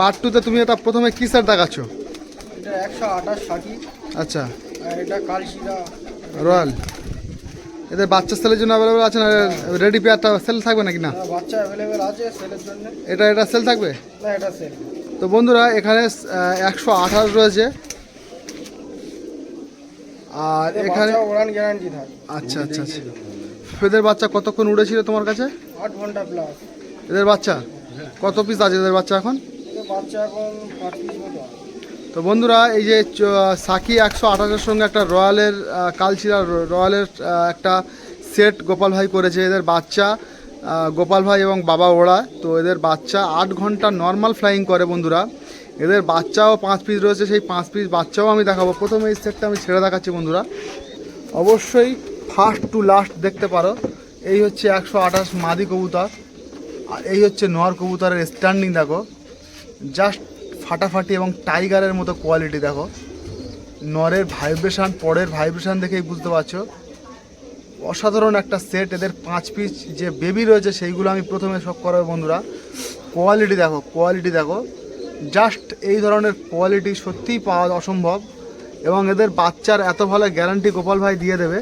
Part টুতে তুমি এটা প্রথমে কি সেট দেখাচ্ছ? এটা একশো আঠাশ ষাটি। আচ্ছা। আর এটা কালশিরা। রয়্যাল এদের বাচ্চা সেলের জন্য অ্যাভেলেবেল আছে না? রেডি পেয়ারটা সেল থাকবে নাকি না? বাচ্চা অ্যাভেলেবেল আছে সেলের জন্য। এটা এটা সেল থাকবে? না এটা সেল তো বন্ধুরা এখানে একশো আঠাশ রয়েছে। আর এখানে ওড়ান গ্যারান্টি থাকে। আচ্ছা আচ্ছা আচ্ছা। এদের বাচ্চা কতক্ষণ উড়েছিল তোমার কাছে? আট ঘণ্টা প্লাস এদের বাচ্চা? কত পিস আছে এদের বাচ্চা এখন? তো বন্ধুরা, এই যে সাকি একশো আঠাশের সঙ্গে একটা রয়্যালের কালচিরা রয়্যালের একটা সেট গোপাল ভাই করেছে। এদের বাচ্চা গোপাল ভাই এবং বাবা ওড়া। তো এদের বাচ্চা আট ঘণ্টা নর্মাল ফ্লাইং করে বন্ধুরা। এদের বাচ্চাও পাঁচ পিস রয়েছে। সেই পাঁচ পিস বাচ্চাও আমি দেখাবো। প্রথমে এই সেটটা আমি ছেড়ে দেখাচ্ছি বন্ধুরা। অবশ্যই ফার্স্ট টু লাস্ট দেখতে পারো। এই হচ্ছে একশো আঠাশ মাদি কবুতর। আর এই হচ্ছে নর কবুতরের স্ট্যান্ডিং দেখো। জাস্ট ফাটাফাটি এবং টাইগারের মতো কোয়ালিটি দেখো। নরের ভাইব্রেশান পরের ভাইব্রেশান দেখেই বুঝতে পারছ। অসাধারণ একটা সেট এদের পাঁচ পিস যে বেবি রয়েছে, সেইগুলো আমি প্রথমে সব করাবো বন্ধুরা। কোয়ালিটি দেখো কোয়ালিটি দেখো। জাস্ট এই ধরনের কোয়ালিটি সত্যিই পাওয়া অসম্ভব। এবং এদের বাচ্চার এত ভালো গ্যারান্টি গোপাল ভাই দিয়ে দেবে।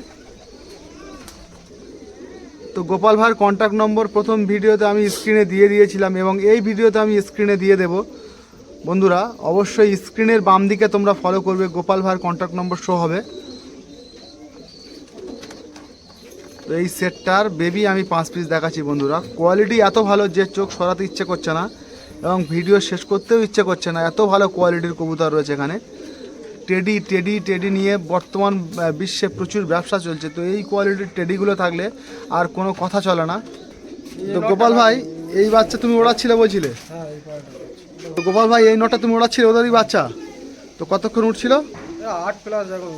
তো গোপাল ভাইয়ের কন্ট্যাক্ট নম্বর প্রথম ভিডিওতে আমি স্ক্রিনে দিয়ে দিয়েছিলাম এবং এই ভিডিওতে আমি স্ক্রিনে দিয়ে দেব। বন্ধুরা, অবশ্যই স্ক্রিনের বাম দিকে তোমরা ফলো করবে, গোপাল ভাইয়ের কন্ট্যাক্ট নম্বর শো হবে। তো এই সেটটার বেবি আমি পাঁচ পিস দেখাচ্ছি বন্ধুরা। কোয়ালিটি এত ভালো যে চোখ সরাতে ইচ্ছে করছে না এবং ভিডিও শেষ করতেও ইচ্ছে করছে না, এত ভালো কোয়ালিটির কবুতর রয়েছে এখানে। টেডি টেডি টেডি নিয়ে বর্তমান বিশ্বে প্রচুর ব্যবসা চলছে। তো এই কোয়ালিটির টেডিগুলো থাকলে আর কোনো কথা চলে না। তো গোপাল ভাই এই বাচ্চা তুমি ওড়াচ্ছিলে বলছিলে? হ্যাঁ। তো গোপাল ভাই এই নটা তুমি ওড়াচ্ছিলে ওদেরই বাচ্চা? তো কতক্ষণ উঠছিল? আট প্লাস এখন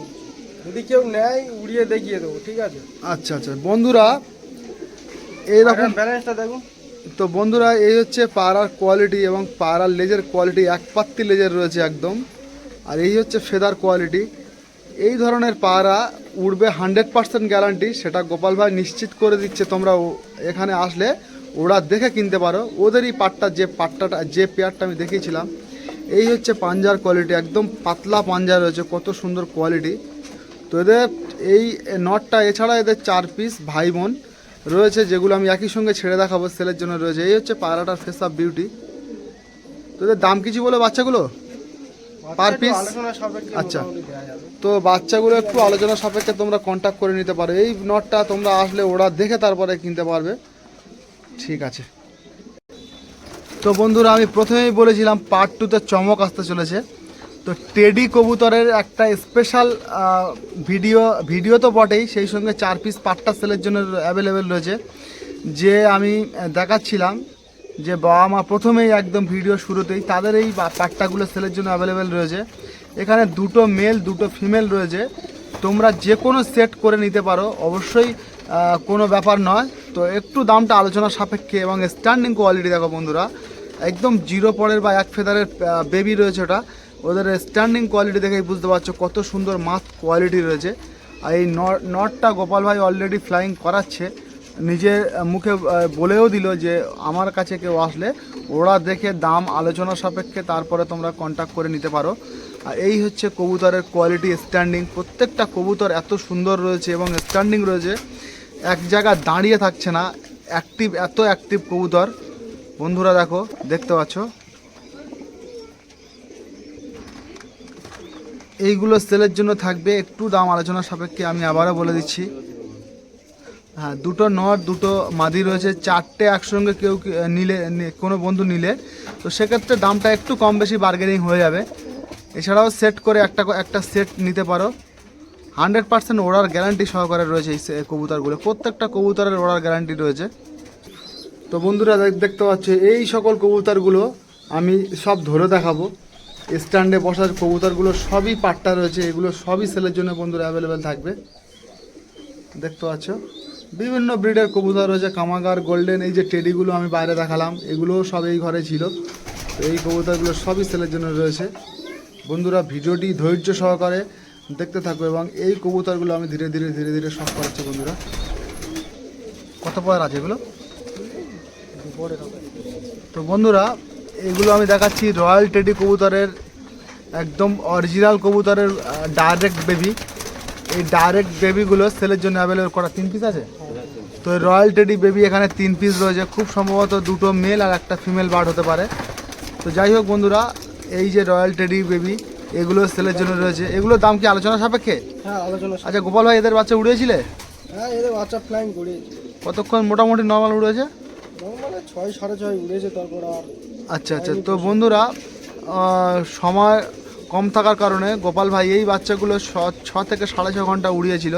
যদি কেউ নেয় উড়িয়ে দেখিয়ে দেবো ঠিক আছে? আচ্ছা আচ্ছা। বন্ধুরা এইরকম ব্যালেন্সটা দেখুন। তো বন্ধুরা এই হচ্ছে পাড়ার কোয়ালিটি এবং পাড়ার লেজের কোয়ালিটি এক পাত্তি লেজের রয়েছে একদম। আর এই হচ্ছে ফেদার কোয়ালিটি। এই ধরনের পাড়া উড়বে হান্ড্রেড পার্সেন্ট গ্যারান্টি, সেটা গোপাল ভাই নিশ্চিত করে দিচ্ছে তোমরা এখানে আসলে। ওরা দেখে কিনতে পারো। ওদেরই পাটটা, যে পাট্টাটা, যে পেয়ারটা আমি দেখিয়েছিলাম, এই হচ্ছে পাঞ্জার কোয়ালিটি, একদম পাতলা পাঞ্জা রয়েছে, কত সুন্দর কোয়ালিটি। তো এদের এই নটটা, এছাড়া এদের চার পিস ভাই বোন রয়েছে, যেগুলো আমি একই সঙ্গে ছেড়ে দেখাবো সেলের জন্য রয়েছে। এই হচ্ছে পায়রাটার ফেস অফ বিউটি তো এদের দাম কিছু বলে বাচ্চাগুলো? আলোচনা সাপেক্ষে আচ্ছা। তো বাচ্চাগুলো একটু আলোচনা সাপেক্ষে তোমরা কন্ট্যাক্ট করে নিতে পারো। এই নটটা তোমরা আসলে ওরা দেখে তারপরে কিনতে পারবে। ঠিক আছে। তো বন্ধুরা আমি প্রথমেই বলেছিলাম পার্ট টুতে চমক আসতে চলেছে। তো টেডি কবুতরের একটা স্পেশাল ভিডিও ভিডিও তো বটেই। সেই সঙ্গে চার পিস পাট্টা সেলের জন্য অ্যাভেলেবেল রয়েছে। যে আমি দেখাচ্ছিলাম যে বাবা মা প্রথমেই একদম ভিডিও শুরুতেই তাদের এই পাট্টাগুলো সেলের জন্য অ্যাভেলেবেল রয়েছে। এখানে দুটো মেল দুটো ফিমেল রয়েছে। তোমরা যে কোনো সেট করে নিতে পারো। অবশ্যই কোনো ব্যাপার নয়। তো একটু দামটা আলোচনা সাপেক্ষে এবং স্ট্যান্ডিং কোয়ালিটি দেখো বন্ধুরা। একদম জিরো পরের বা এক ফেদারের বেবি রয়েছে ওটা। ওদের স্ট্যান্ডিং কোয়ালিটি দেখেই বুঝতে পারছ কত সুন্দর মাছ কোয়ালিটি রয়েছে। আর এই নটটা গোপাল ভাই অলরেডি ফ্লাইং করাচ্ছে। নিজের মুখে বলেও দিল যে আমার কাছে কেউ আসলে ওরা দেখে দাম, আলোচনা সাপেক্ষে তারপরে তোমরা কন্ট্যাক্ট করে নিতে পারো। আর এই হচ্ছে কবুতরের কোয়ালিটি স্ট্যান্ডিং প্রত্যেকটা কবুতর এত সুন্দর রয়েছে এবং স্ট্যান্ডিং রয়েছে। এক জায়গায় দাঁড়িয়ে থাকছে না অ্যাক্টিভ এত অ্যাক্টিভ কবুতর। বন্ধুরা দেখো, দেখতে পাচ্ছ? এইগুলো সেলের জন্য থাকবে। একটু দাম আলোচনা সাপেক্ষে আমি আবারও বলে দিচ্ছি। হ্যাঁ দুটো নর দুটো মাদি রয়েছে, চারটে একসঙ্গে কেউ নিলে কোনো বন্ধু নিলে। তো সেক্ষেত্রে দামটা একটু কম বেশি বার্গেনিং হয়ে যাবে। এছাড়াও সেট করে একটা একটা সেট নিতে পারো। হান্ড্রেড পার্সেন্ট ওড়ার গ্যারান্টি সহকারে রয়েছে এই কবুতরগুলো। প্রত্যেকটা কবুতরের ওড়ার গ্যারান্টি রয়েছে। তো বন্ধুরা দেখতে পাচ্ছ, এই সকল কবুতরগুলো আমি সব ধরে দেখাবো। স্ট্যান্ডে বসার কবুতরগুলো সবই পাট্টা রয়েছে, এগুলো সবই সেলের জন্য বন্ধুরা অ্যাভেলেবেল থাকবে। দেখতে পাচ্ছ? বিভিন্ন ব্রিডের কবুতর রয়েছে, কামাগার গোল্ডেন এই যে টেডিগুলো আমি বাইরে দেখালাম, এগুলোও সব এই ঘরে ছিল। এই কবুতরগুলো সবই সেলের জন্য রয়েছে। বন্ধুরা, ভিডিওটি ধৈর্য সহকারে দেখতে থাকবে এবং এই কবুতরগুলো আমি ধীরে ধীরে ধীরে ধীরে সব করাচ্ছি বন্ধুরা। কত পয়ের আছে এগুলো? তো বন্ধুরা, এগুলো আমি দেখাচ্ছি রয়্যাল টেডি কবুতরের, একদম অরিজিনাল কবুতরের ডাইরেক্ট বেবি এই ডাইরেক্ট বেবিগুলো সেলের জন্য অ্যাভেলেবল করা তিন পিস আছে? তো রয়্যাল টেডি বেবি এখানে তিন পিস রয়েছে। খুব সম্ভবত দুটো মেল আর একটা ফিমেল বার্ড হতে পারে। তো যাই হোক বন্ধুরা এই যে রয়্যাল টেডি বেবি এগুলো সেলের জন্য রয়েছে। এগুলোর দাম কি আলোচনা সাপেক্ষে? হ্যাঁ আলোচনা আচ্ছা গোপাল ভাই এদের বাচ্চা উড়িয়েছিলে? হ্যাঁ এদের বাচ্চা ফ্লাইং করিয়েছে। কতক্ষণ মোটামুটি নর্মাল উড়েছে? ছয় সাড়ে ছয় উড়েছে তারপর আর আচ্ছা আচ্ছা। তো বন্ধুরা সময় কম থাকার কারণে গোপাল ভাই এই বাচ্চাগুলো ছ থেকে সাড়ে ছ ঘণ্টা উড়িয়েছিল।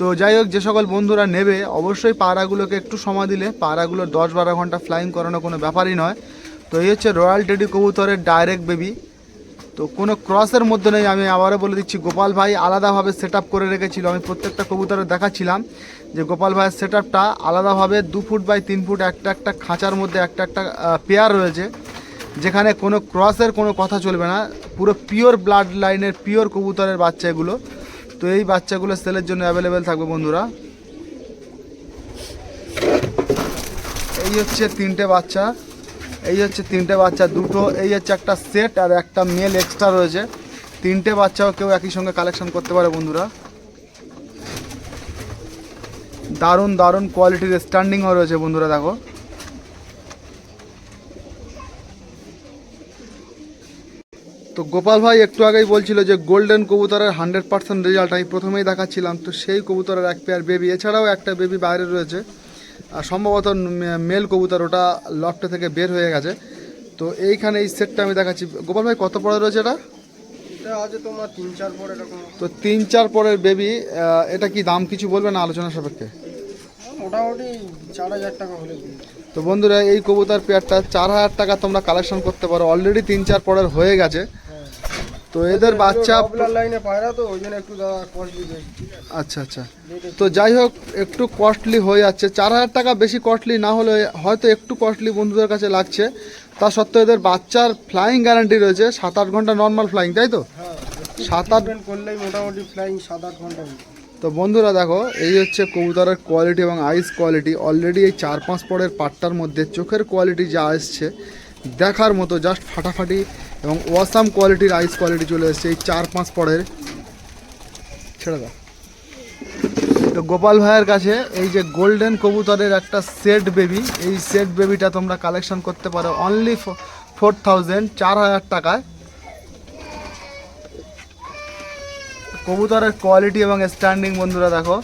তো যাই হোক, যে সকল বন্ধুরা নেবে, অবশ্যই পায়রাগুলোকে একটু সময় দিলে। পায়রাগুলো দশ বারো ঘণ্টা ফ্লাইং করানো কোনো ব্যাপারই নয়। তো এই হচ্ছে রয়্যাল টেডি কবুতরের ডাইরেক্ট বেবি তো কোনো ক্রসের মধ্যে নেই, আমি আবারও বলে দিচ্ছি, গোপাল ভাই আলাদাভাবে সেট করে রেখেছিল। আমি প্রত্যেকটা কবুতরে দেখাচ্ছিলাম যে গোপাল ভাইয়ের সেট আপটা আলাদাভাবে দু ফুট বাই তিন ফুট একটা একটা খাঁচার মধ্যে একটা একটা পেয়ার রয়েছে, যেখানে কোনো ক্রসের কোনো কথা চলবে না। পুরো পিওর ব্লাড লাইনের পিওর কবুতরের বাচ্চা এগুলো। তো এই বাচ্চাগুলো সেলের জন্য অ্যাভেলেবেল থাকবে বন্ধুরা। এই হচ্ছে তিনটে বাচ্চা। এই হচ্ছে তিনটে বাচ্চা, দুটো, এই হচ্ছে একটা সেট আর একটা মেল এক্সট্রা রয়েছে। তিনটে বাচ্চাও কেউ একই সঙ্গে কালেকশন করতে পারে বন্ধুরা। দারুণ দারুণ কোয়ালিটির স্ট্যান্ডিংও রয়েছে বন্ধুরা, দেখো। তো গোপাল ভাই একটু আগেই বলছিল যে গোল্ডেন কবুতরের হান্ড্রেড পার্সেন্ট রেজাল্ট আমি প্রথমেই দেখাচ্ছিলাম তো সেই কবুতরের এক পেয়ার বেবি এছাড়াও একটা বেবি বাইরে রয়েছে আর সম্ভবত মেল কবুতর ওটা লফটে থেকে বের হয়ে গেছে। তো এইখানে এই সেটটা আমি দেখাচ্ছি। গোপাল ভাই কত পড়ে রয়েছে এটা? তো তিন চার পরের বেবি এটা কি দাম কিছু বলবে না আলোচনা সাপেক্ষে? মোটামুটি চার হাজার টাকা হলে তো বন্ধুরা এই কবুতর পেয়ারটা চার হাজার টাকা তোমরা কালেকশন করতে পারো। অলরেডি তিন চার পরের হয়ে গেছে। তো এদের বাচ্চা লাইনে পায়রা তো ওই জন্য একটু কস্টলি আচ্ছা আচ্ছা। তো যাই হোক একটু কস্টলি হয়ে যাচ্ছে। চার হাজার টাকা বেশি কস্টলি না হলে হয়তো একটু কস্টলি বন্ধুদের কাছে লাগছে। তা সত্ত্বেও এদের বাচ্চার ফ্লাইং গ্যারান্টি রয়েছে সাত আট ঘণ্টা নর্মাল ফ্লাইং তাই তো? হ্যাঁ সাত আট করলেই মোটামুটি ফ্লাইং সাত আট ঘণ্টা তো বন্ধুরা দেখো এই হচ্ছে কবুতরের কোয়ালিটি এবং আইস কোয়ালিটি অলরেডি এই চার পাঁচ পরের পাটটার মধ্যে চোখের কোয়ালিটি যা আসছে দেখার মতো জাস্ট ফাটাফাটি এবং ওয়াসাম কোয়ালিটির আইস কোয়ালিটি চলে এসছে এই চার পাঁচ পরের ছেড়ে দাও। তো গোপাল ভাইয়ের কাছে এই যে গোল্ডেন কবুতরের একটা সেট বেবি এই সেট বেবিটা তোমরা কালেকশন করতে পারো অনলি ফোর থাউজেন্ড চার হাজার টাকায়। কবুতরের কোয়ালিটি এবং স্ট্যান্ডিং বন্ধুরা দেখো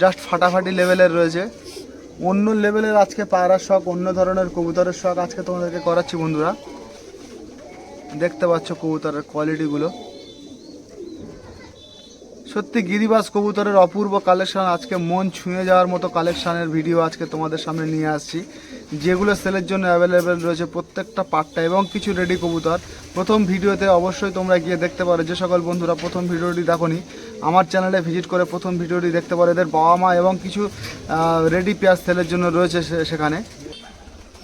জাস্ট ফাটাফাটি লেভেলের রয়েছে। অন্য লেভেলের আজকে পায়রার শখ, অন্য ধরনের কবুতরের শখ আজকে তোমাদেরকে করাচ্ছি বন্ধুরা। দেখতে পাচ্ছ কবুতরের কোয়ালিটিগুলো সত্যি গিরিবাস কবুতরের অপূর্ব কালেকশান আজকে মন ছুঁয়ে যাওয়ার মতো কালেকশানের ভিডিও আজকে তোমাদের সামনে নিয়ে আসছি। যেগুলো সেলের জন্য অ্যাভেলেবেল রয়েছে প্রত্যেকটা পার্টটা এবং কিছু রেডি কবুতর। প্রথম ভিডিওতে অবশ্যই তোমরা গিয়ে দেখতে পারো যে সকল বন্ধুরা প্রথম ভিডিওটি দেখোনি। আমার চ্যানেলে ভিজিট করে প্রথম ভিডিওটি দেখতে পারো। এদের বাবা মা এবং কিছু রেডি পেঁয়াজ সেলের জন্য রয়েছে সেখানে।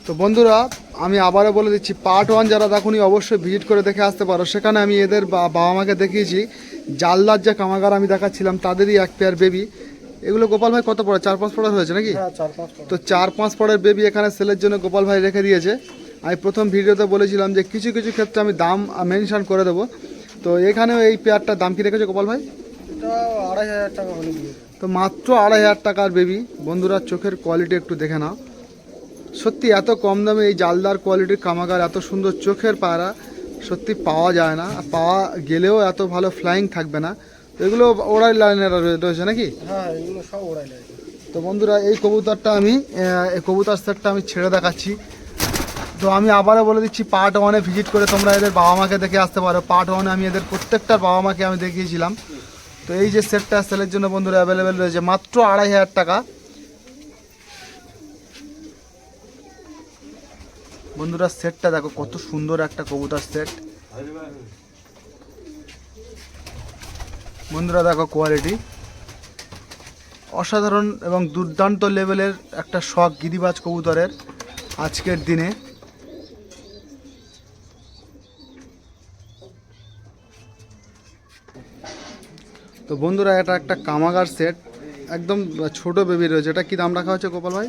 তো বন্ধুরা, আমি আবারও বলে দিচ্ছি পার্ট ওয়ান যারা দেখুনি অবশ্যই ভিজিট করে দেখে আসতে পারো। সেখানে আমি এদের বাবা মাকে দেখিয়েছি। জালদার যে কামাগার আমি দেখাচ্ছিলাম, তাদেরই এক পেয়ার বেবি এগুলো গোপাল ভাই কত পড়ে? চার পাঁচ পড়া হয়েছে নাকি? হ্যাঁ তো চার পাঁচ পরের বেবি এখানে সেলের জন্য গোপাল ভাই রেখে দিয়েছে। আমি প্রথম ভিডিওতে বলেছিলাম যে কিছু কিছু ক্ষেত্রে আমি দাম মেনশন করে দেবো। তো এখানেও এই পেয়ারটার দাম কি রেখেছে গোপাল ভাই? আড়াই হাজার টাকা তো মাত্র আড়াই হাজার টাকার বেবি। বন্ধুরা চোখের কোয়ালিটি একটু দেখে নাও। সত্যি এত কম দামে এই জালদার কোয়ালিটির কামাগার এত সুন্দর চোখের পায়রা সত্যি পাওয়া যায় না। পাওয়া গেলেও এত ভালো ফ্লাইং থাকবে না। এগুলো ওড়াই লাইনের রয়েছে নাকি? হ্যাঁ এগুলো সব ওড়াই লাগে তো বন্ধুরা এই কবুতরটা আমি এই কবুতর সেটটা আমি ছেড়ে দেখাচ্ছি। তো আমি আবারও বলে দিচ্ছি পার্ট ওয়ানে ভিজিট করে তোমরা এদের বাবা মাকে দেখে আসতে পারো। পার্ট ওয়ানে আমি এদের প্রত্যেকটার বাবা মাকে আমি দেখিয়েছিলাম। তো এই যে সেটটা সেলের জন্য বন্ধুরা অ্যাভেলেবেল রয়েছে মাত্র আড়াই হাজার টাকা। বন্ধুরা সেটটা দেখো কত সুন্দর একটা কবুতর সেট বন্ধুরা, দেখো কোয়ালিটি অসাধারণ এবং দুর্দান্ত লেভেলের একটা শখ গিরিবাজ কবুতরের আজকের দিনে। তো বন্ধুরা, এটা একটা কামাগার সেট একদম ছোট বেবি রয়েছে। এটা কি দাম রাখা হচ্ছে গোপাল ভাই?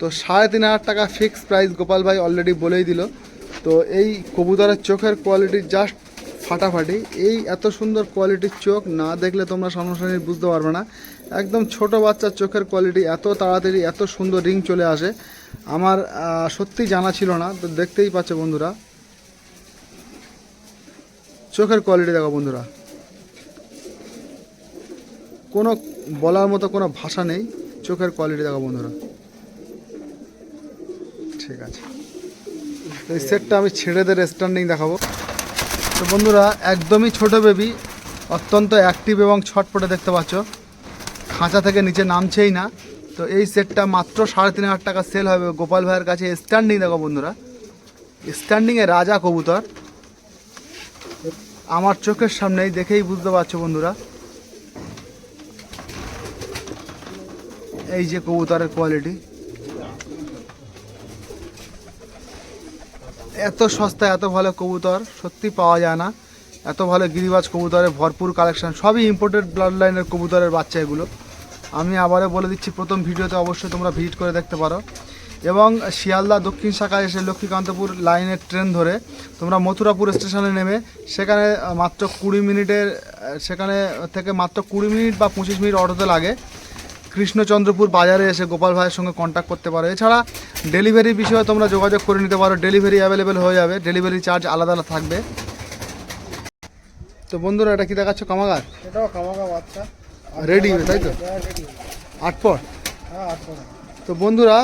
তো সাড়ে তিন হাজার টাকা ফিক্স প্রাইস গোপাল ভাই অলরেডি বলেই দিল। তো এই কবুতরের চোখের কোয়ালিটি জাস্ট ফাটাফাটি। এই এত সুন্দর কোয়ালিটির চোখ, না দেখলে তোমরা সামনাসামনি বুঝতে পারবে না। একদম ছোট বাচ্চার চোখের কোয়ালিটি এত তাড়াতাড়ি এত সুন্দর রিং চলে আসে। আমার সত্যি জানা ছিল না, তো দেখতেই পাচ্ছে বন্ধুরা। চোখের কোয়ালিটি দেখো বন্ধুরা। কোনো বলার মতো কোনো ভাষা নেই, চোখের কোয়ালিটি দেখো বন্ধুরা। ঠিক আছে। এই সেটটা আমি ছেড়ে দিয়ে স্ট্যান্ডিং দেখাবো। তো বন্ধুরা, একদমই ছোট বেবি অত্যন্ত অ্যাক্টিভ এবং ছটপটে দেখতে পাচ্ছ। খাঁচা থেকে নিচে নামছেই না। তো এই সেটটা মাত্র সাড়ে তিন হাজার টাকা সেল হবে গোপাল ভাইয়ের কাছে। স্ট্যান্ডিং দেখো বন্ধুরা স্ট্যান্ডিংয়ে রাজা কবুতর। আমার চোখের সামনেই দেখেই বুঝতে পারছ বন্ধুরা। এই যে কবুতরের কোয়ালিটি এত সস্তা এত ভালো কবুতর সত্যি পাওয়া যায় না। এত ভালো গিরিবাজ কবুতরের ভরপুর কালেকশন সবই ইম্পোর্টেড ব্লাড লাইনের কবুতরের বাচ্চা এগুলো। আমি আবারও বলে দিচ্ছি, প্রথম ভিডিওতে অবশ্যই তোমরা ভিজিট করে দেখতে পারো। এবং শিয়ালদা দক্ষিণ শাখায় এসে লক্ষ্মীকান্তপুর লাইনের ট্রেন ধরে তোমরা মথুরাপুর স্টেশনে নেমে, সেখানে মাত্র কুড়ি মিনিটের, সেখানে থেকে মাত্র কুড়ি মিনিট বা পঁচিশ মিনিট অটোতে লাগে। কৃষ্ণচন্দ্রপুর বাজারে এসে গোপাল ভাইয়ের সঙ্গে কন্ট্যাক্ট করতে পারো। এছাড়া ডেলিভারি বিষয়ে তোমরা যোগাযোগ করে নিতে পারো। ডেলিভারি অ্যাভেলেবেল হয়ে যাবে। ডেলিভারি চার্জ আলাদা আলাদা থাকবে। তো বন্ধুরা এটা কি দেখাচ্ছ? কামাগার? এটাও কামাকা বাচ্চা। রেডি তাই তো? হ্যাঁ রেডি আট পর হ্যাঁ তো বন্ধুরা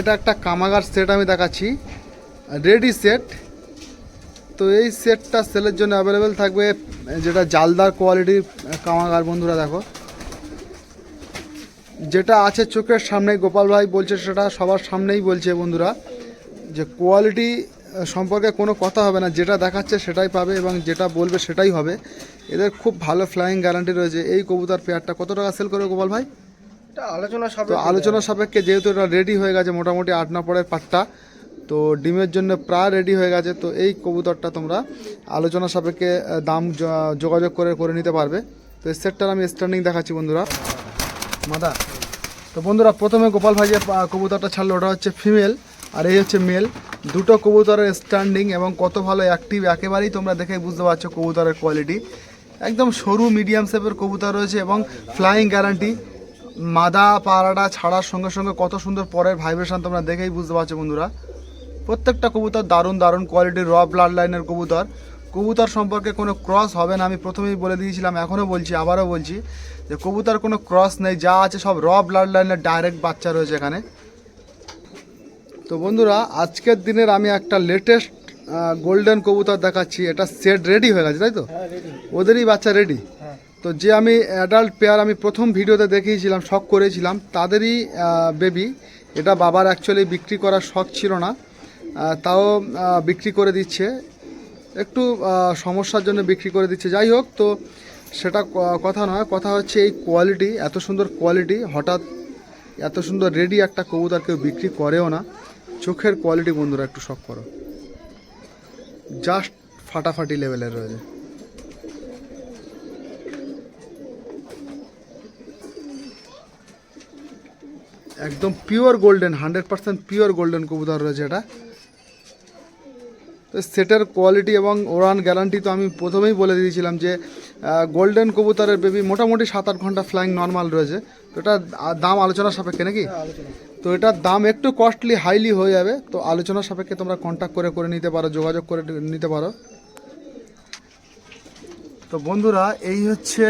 এটা একটা কামাগার সেট আমি দেখাচ্ছি। রেডি সেট তো এই সেটটা সেলের জন্য অ্যাভেলেবেল থাকবে যেটা জালদার কোয়ালিটির কামাগার। বন্ধুরা দেখো। যেটা আছে চোখের সামনে গোপাল ভাই বলছে সেটা সবার সামনেই বলছে বন্ধুরা যে কোয়ালিটি সম্পর্কে কোনো কথা হবে না যেটা দেখাচ্ছে সেটাই পাবে এবং যেটা বলবে সেটাই হবে। এদের খুব ভালো ফ্লাইং গ্যারান্টি রয়েছে। এই কবুতর পেয়ারটা কত টাকা সেল করবে গোপাল ভাই? আলোচনা সব আলোচনা সাপেক্ষে যেহেতু এটা রেডি হয়ে গেছে মোটামুটি আট না পরের পাটটা তো ডিমের জন্য প্রায় রেডি হয়ে গেছে তো এই কবুতরটা তোমরা আলোচনা সাপেক্ষে দাম যোগাযোগ করে করে নিতে পারবে। তো সেটটার আমি স্ট্যান্ডিং দেখাচ্ছি বন্ধুরা। মাদা। তো বন্ধুরা, প্রথমে গোপাল ভাই যে কবুতরটা ছাড়লো। ওটা হচ্ছে ফিমেল, আর এই হচ্ছে মেল। দুটো কবুতরের স্ট্যান্ডিং এবং কত ভালো অ্যাক্টিভ একেবারেই তোমরা দেখে বুঝতে পারছ কবুতরের কোয়ালিটি একদম সরু মিডিয়াম শেপের কবুতর রয়েছে এবং ফ্লাইং গ্যারান্টি মাদা পাড়াটা ছাড়ার সঙ্গে সঙ্গে কত সুন্দর পরের ভাইব্রেশন তোমরা দেখেই বুঝতে পারছ বন্ধুরা। প্রত্যেকটা কবুতর দারুণ দারুণ কোয়ালিটির র ব্লাড লাইনের কবুতর। কবুতর সম্পর্কে কোনো ক্রস হবে না আমি প্রথমেই বলে দিয়েছিলাম এখনও বলছি আবারও বলছি যে কবুতর কোনো ক্রস নেই যা আছে সব র ব্লাড লাইনের ডাইরেক্ট বাচ্চা রয়েছে এখানে। তো বন্ধুরা আজকের দিনের আমি একটা লেটেস্ট গোল্ডেন কবুতর দেখাচ্ছি এটা সেট রেডি হয়ে গেছে তাই তো? হ্যাঁ ওদেরই বাচ্চা রেডি হ্যাঁ। তো যে আমি অ্যাডাল্ট পেয়ার আমি প্রথম ভিডিওতে দেখিয়েছিলাম শখ করেছিলাম তাদেরই বেবি এটা বাবার অ্যাকচুয়ালি বিক্রি করার শখ ছিল না তাও বিক্রি করে দিচ্ছে। একটু সমস্যার জন্য বিক্রি করে দিচ্ছে। যাই হোক, তো সেটা কথা নয়। কথা হচ্ছে এই কোয়ালিটি এত সুন্দর কোয়ালিটি হঠাৎ এত সুন্দর রেডি একটা কবুতর কেউ বিক্রি করেও না। চোখের কোয়ালিটি বন্ধুরা, একটু শখ করো। জাস্ট ফাটাফাটি লেভেলের রয়েছে। একদম pure golden hundred percent pure golden কবুতর রয়েছে এটা। তো সেটের কোয়ালিটি এবং ওরান গ্যারান্টি তো আমি প্রথমেই বলে দিয়েছিলাম যে গোল্ডেন কবুতরের বেবি মোটামুটি সাত আট ঘণ্টা ফ্লাইং নর্মাল রয়েছে। তো এটা দাম আলোচনা সাপেক্ষে নাকি? হ্যাঁ তো এটার দাম একটু কস্টলি হাইলি হয়ে যাবে। তো আলোচনা সাপেক্ষে তোমরা কন্ট্যাক্ট করে করে নিতে পারো যোগাযোগ করে নিতে পারো। তো বন্ধুরা এই হচ্ছে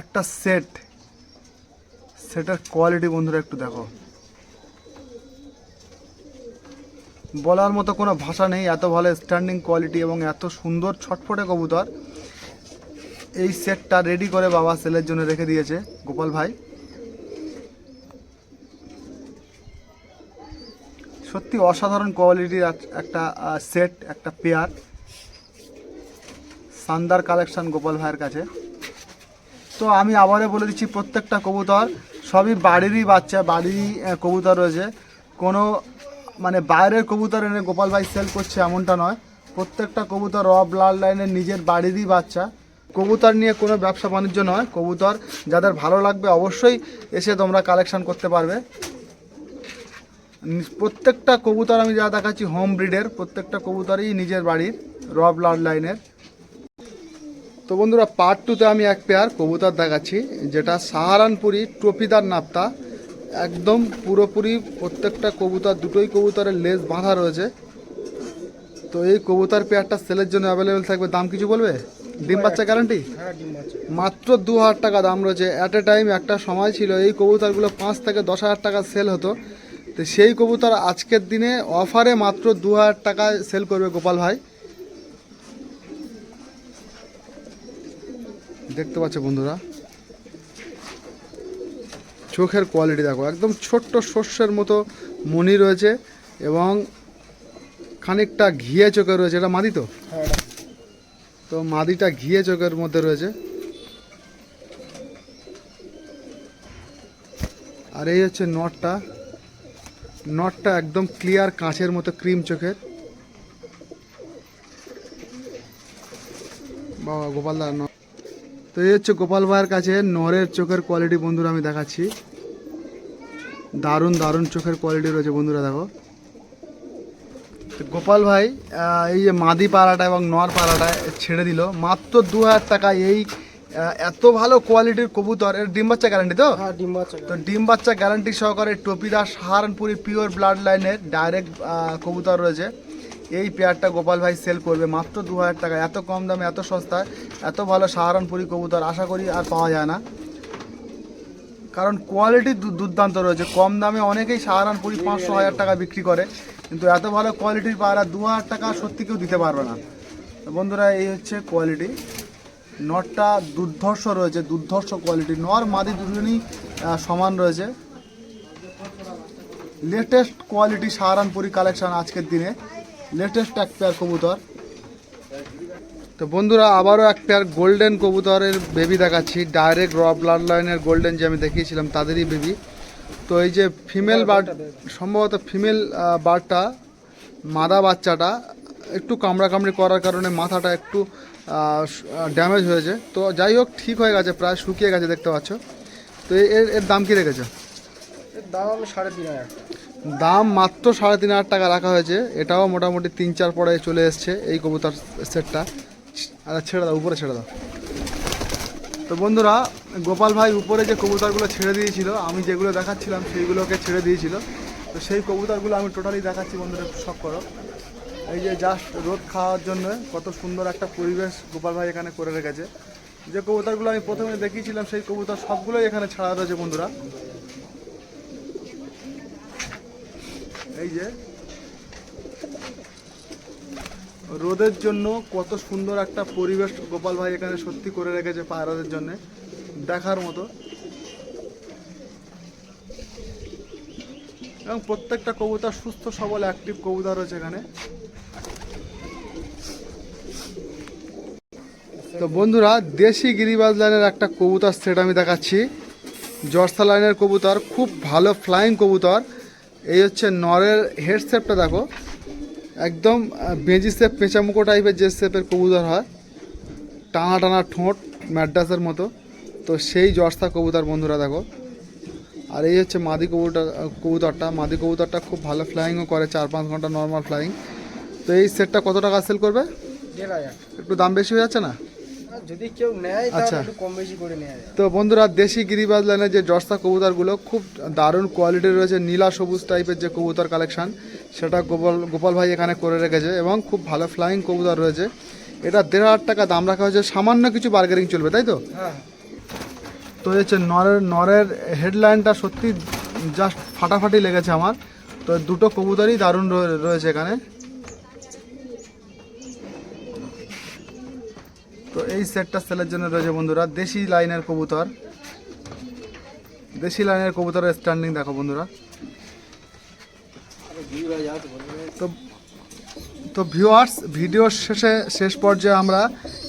একটা সেট সেটার কোয়ালিটি বন্ধুরা একটু দেখো। বলার মতো কোনো ভাষা নেই, এত ভালো স্ট্যান্ডিং কোয়ালিটি এবং এত সুন্দর ছটফটে কবুতর। এই সেটটা রেডি করে বাবা সেলের জন্য রেখে দিয়েছে, গোপাল ভাই। সত্যি অসাধারণ কোয়ালিটির একটা সেট একটা পেয়ার শানদার কালেকশন গোপাল ভাইয়ের কাছে। তো আমি আবারও বলে দিচ্ছি, প্রত্যেকটা কবুতর সবই বাড়িরই বাচ্চা, বাড়িরই কবুতর রয়েছে। কোনো মানে বাইরের কবুতর এনে গোপাল ভাই সেল করছে এমনটা নয়। প্রত্যেকটা কবুতর রব ব্লাড লাইনের নিজের বাড়িরই বাচ্চা। কবুতর নিয়ে কোনো ব্যবসা বাণিজ্য নয়। কবুতর যাদের ভালো লাগবে অবশ্যই এসে তোমরা কালেকশন করতে পারবে। প্রত্যেকটা কবুতর আমি যা দেখাচ্ছি হোম ব্রিডের প্রত্যেকটা কবুতরই নিজের বাড়ির রব ব্লাড লাইনের তো বন্ধুরা পার্ট টুতে আমি এক পেয়ার কবুতর দেখাচ্ছি, যেটা সাহারানপুরি ট্রফিদার নাপ্তা। একদম পুরোপুরি প্রত্যেকটা কবুতর দুটোই কবুতরের লেজ বাঁধা রয়েছে। তো এই কবুতর পেয়ারটা সেলের জন্য অ্যাভেলেবেল থাকবে। দাম কিছু বলবে? ডিম বাচ্চা গ্যারান্টি মাত্র দু হাজার টাকা দাম রয়েছে। অ্যাট এ টাইম একটা সময় ছিল এই কবুতরগুলো পাঁচ থেকে দশ হাজার টাকা সেল হতো। তো সেই কবুতর আজকের দিনে অফারে মাত্র দু হাজার টাকায় সেল করবে গোপাল ভাই। দেখতে পাচ্ছ বন্ধুরা। চোখের কোয়ালিটি দেখো একদম ছোট্ট শস্যের মতো মনি রয়েছে এবং খানিকটা ঘিয়ে চোখে রয়েছে। এটা মাদি তো? হ্যাঁ তো মাদিটা ঘিয়ে চোখের মধ্যে রয়েছে। আর এই হচ্ছে নটটা। নটটা একদম ক্লিয়ার কাঁচের মতো ক্রিম চোখের। বাবা গোপাল দা তো এই হচ্ছে গোপাল ভাইয়ের কাছে নরের চোখের কোয়ালিটি বন্ধুরা আমি দেখাচ্ছি। দারুণ দারুণ চোখের কোয়ালিটি রয়েছে বন্ধুরা দেখো। তো গোপাল ভাই এই যে মাদি পাড়াটা এবং নর পাড়াটা ছেড়ে দিল। মাত্র দু হাজার টাকা এই এত ভালো কোয়ালিটির কবুতর। এর ডিম বাচ্চা গ্যারান্টি তো? হ্যাঁ ডিম বাচ্চা তো ডিম বাচ্চা গ্যারান্টি সহকারে টপিদার সাহারানপুরি পিওর ব্লাড লাইনের ডাইরেক্ট কবুতর রয়েছে। এই পেয়ারটা গোপাল ভাই সেল করবে। মাত্র দু হাজার টাকা। এত কম দামে, এত সস্তায় এত ভালো সাহারানপুরি কবুতর আশা করি আর পাওয়া যায় না। কারণ কোয়ালিটি দুর্দান্ত রয়েছে। কম দামে অনেকেই সাহারানপুরি পাঁচশো হাজার টাকা বিক্রি করে, কিন্তু এত ভালো কোয়ালিটির পায়রা দু হাজার টাকা সত্যি কেউ দিতে পারবে না। বন্ধুরা, এই হচ্ছে কোয়ালিটি নটটা দুর্ধর্ষ রয়েছে, দুর্ধর্ষ কোয়ালিটি নর মাদি দুজনই সমান রয়েছে। লেটেস্ট কোয়ালিটি সাহারানপুরি কালেকশন আজকের দিনে। লেটেস্ট এক পেয়ার কবুতর। তো বন্ধুরা আবারও এক পেয়ার গোল্ডেন কবুতরের বেবি দেখাচ্ছি। ডাইরেক্ট র ব্লাড লাইনের গোল্ডেন যে আমি দেখিয়েছিলাম তাদেরই বেবি তো এই যে ফিমেল বার্ড সম্ভবত ফিমেল বার্ডটা মাদা বাচ্চাটা একটু কামড়া কামড়ি করার কারণে মাথাটা একটু ড্যামেজ হয়েছে। তো যাই হোক ঠিক হয়ে গেছে প্রায় শুকিয়ে গেছে দেখতে পাচ্ছ। তো এর এর দাম কি রেখেছো? এর দাম আমি সাড়ে তিন হাজার। দাম মাত্র সাড়ে তিন হাজার টাকা রাখা হয়েছে। এটাও মোটামুটি তিন, চার পরে চলে এসছে এই কবুতর সেটটা। আচ্ছা ছেড়ে দাও, উপরে ছেড়ে দাও। তো বন্ধুরা, গোপাল ভাই উপরে যে কবুতরগুলো ছেড়ে দিয়েছিল, আমি যেগুলো দেখাচ্ছিলাম সেইগুলোকে ছেড়ে দিয়েছিল। তো সেই কবুতরগুলো আমি টোটালি দেখাচ্ছি বন্ধুরা সব করো। এই যে জাস্ট রোদ খাওয়ার জন্য কত সুন্দর একটা পরিবেশ গোপাল ভাই এখানে করে রেখেছে। যে কবুতরগুলো আমি প্রথমে দেখিয়েছিলাম, সেই কবুতর সবগুলোই এখানে ছাড়া রয়েছে বন্ধুরা। এই যে। রোদের জন্য কত সুন্দর একটা পরিবেশ গোপাল ভাই এখানে সত্যি করে রেখেছে পায়রাদের জন্য। দেখার মতো। এবং প্রত্যেকটা কবুতর সুস্থ, সবল অ্যাক্টিভ কবুতর রয়েছে এখানে। তো বন্ধুরা, দেশি গিরিবাজ লাইনের একটা কবুতর সেট আমি দেখাচ্ছি। জর্সা লাইনের কবুতর, খুব ভালো ফ্লাইং কবুতর। এই হচ্ছে নরের হেড শেপটা দেখো। একদম বেঁজি শেপ পেঁচামুখো টাইপের যে শেপের কবুতর হয় টানা টানা ঠোঁট ম্যাড্রাসের মতো। তো সেই জর্সা কবুতর বন্ধুরা দেখো। আর এই হচ্ছে মাদি কবুতর কবুতরটা। মাদি কবুতরটা খুব ভালো ফ্লাইংও করে চার পাঁচ ঘণ্টা নর্মাল ফ্লাইং তো এই সেটটা কত টাকা সেল করবে? একটু দাম বেশি হয়ে যাচ্ছে না? যদি কেউ নেয় আচ্ছা। কম বেশি করে নেওয়া যায়। তো বন্ধুরা দেশি গিরিবাজ লাইনের যে জর্সা কবুতরগুলো খুব দারুণ কোয়ালিটির রয়েছে নীলা সবুজ টাইপের যে কবুতর কালেকশন সেটা গোপাল গোপাল ভাই এখানে করে রেখেছে এবং খুব ভালো ফ্লাইং কবুতর রয়েছে। এটা দেড় হাজার টাকা দাম রাখা হয়েছে সামান্য কিছু বার্গেনিং চলবে তাই তো? হ্যাঁ। তো এই হচ্ছে নরের নরের হেডলাইনটা সত্যি জাস্ট ফাটাফাটি লেগেছে আমার। তো দুটো কবুতরই দারুণ রয়েছে এখানে। তো এই সেটটা সেলের জন্য রয়েছে বন্ধুরা দেশি লাইনের কবুতর। দেশি লাইনের কবুতরের স্ট্যান্ডিং দেখো বন্ধুরা। তো তো ভিউয়ার্স ভিডিওর শেষে, শেষ পর্যায়ে আমরা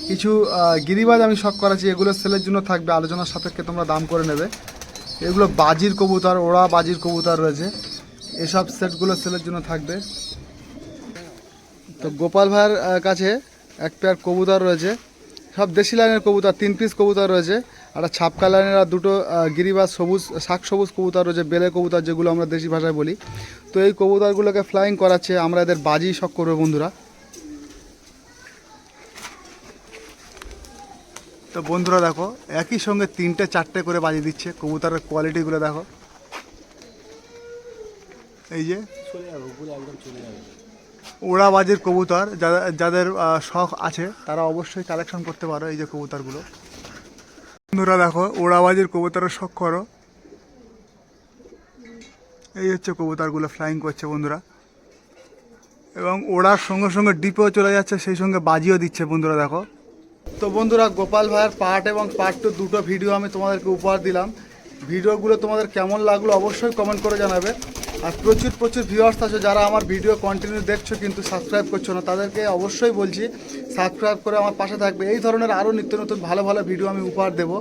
কিছু গিরিবাজ আমি শখ করাছি এগুলো সেলের জন্য থাকবে। আলোচনার সাপেক্ষে তোমরা দাম করে নেবে। এগুলো বাজির কবুতর ওরা বাজির কবুতর রয়েছে। এসব সেটগুলো সেলের জন্য থাকবে। তো গোপাল ভাইয়ের কাছে এক পেয়ার কবুতর রয়েছে। সব দেশি লাইনের কবুতর তিন পিস কবুতর রয়েছে। একটা ছাপকা লাইনের আর দুটো আহ, গিরিবাজ সবুজ শাক সবুজ কবুতর রয়েছে বেলে কবুতর যেগুলো আমরা দেশি ভাষায় বলি। তো এই কবুতরগুলোকে ফ্লাইং করাচ্ছে আমরা এদের বাজি শখ করব বন্ধুরা। তো বন্ধুরা দেখো একই সঙ্গে তিনটে চারটে করে বাজি দিচ্ছে কবুতরের কোয়ালিটিগুলো দেখো। এই যে চলে যাবে একদম চলে যাবে। ওড়াবাজির কবুতর যাদের যাদের শখ আছে, তারা অবশ্যই কালেকশন করতে পারো এই যে কবুতরগুলো। বন্ধুরা দেখো, ওড়াবাজির কবুতরের শখ করো। এই হচ্ছে কবুতরগুলো ফ্লাইং করছে বন্ধুরা। এবং ওড়ার সঙ্গে সঙ্গে ডিপেও চলে যাচ্ছে, সেই সঙ্গে বাজিও দিচ্ছে বন্ধুরা দেখো। তো বন্ধুরা, গোপাল ভাইয়ের পার্ট এবং পার্ট টু দুটো ভিডিও আমি তোমাদেরকে উপহার দিলাম। ভিডিওগুলো তোমাদের কেমন লাগল অবশ্যই কমেন্ট করে জানাবে। আর প্রচুর প্রচুর ভিউয়ার্স আছে যারা আমার ভিডিও কন্টিনিউ দেখছ কিন্তু সাবস্ক্রাইব করছ না, তাদেরকে অবশ্যই বলছি সাবস্ক্রাইব করে আমার পাশে থাকবে। এই ধরনের আরও নিত্য নতুন ভালো ভালো ভিডিও আমি উপহার দেবো।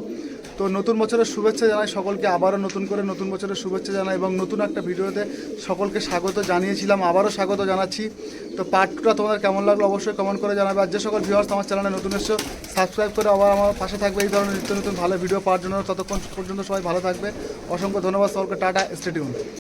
তো নতুন বছরের শুভেচ্ছা জানাই সকলকে, আবারও নতুন করে নতুন বছরের শুভেচ্ছা জানাই এবং নতুন একটা ভিডিওতে সকলকে স্বাগত জানিয়েছিলাম, আবারও স্বাগত জানাচ্ছি। তো পার্ট টুটা তোমাদের কেমন লাগল অবশ্যই কমেন্ট করে জানাবে। আর যে সকল ভিউয়ার্স আমার চ্যানেলে নতুন এসছো সাবস্ক্রাইব করে আবার আমার পাশে থাকবে। এই ধরনের নিত্য নতুন ভালো ভিডিও পাওয়ার জন্য ততক্ষণ পর্যন্ত সবাই ভালো থাকবে। অসংখ্য ধন্যবাদ সকলকে, টাটা স্টেডিয়াম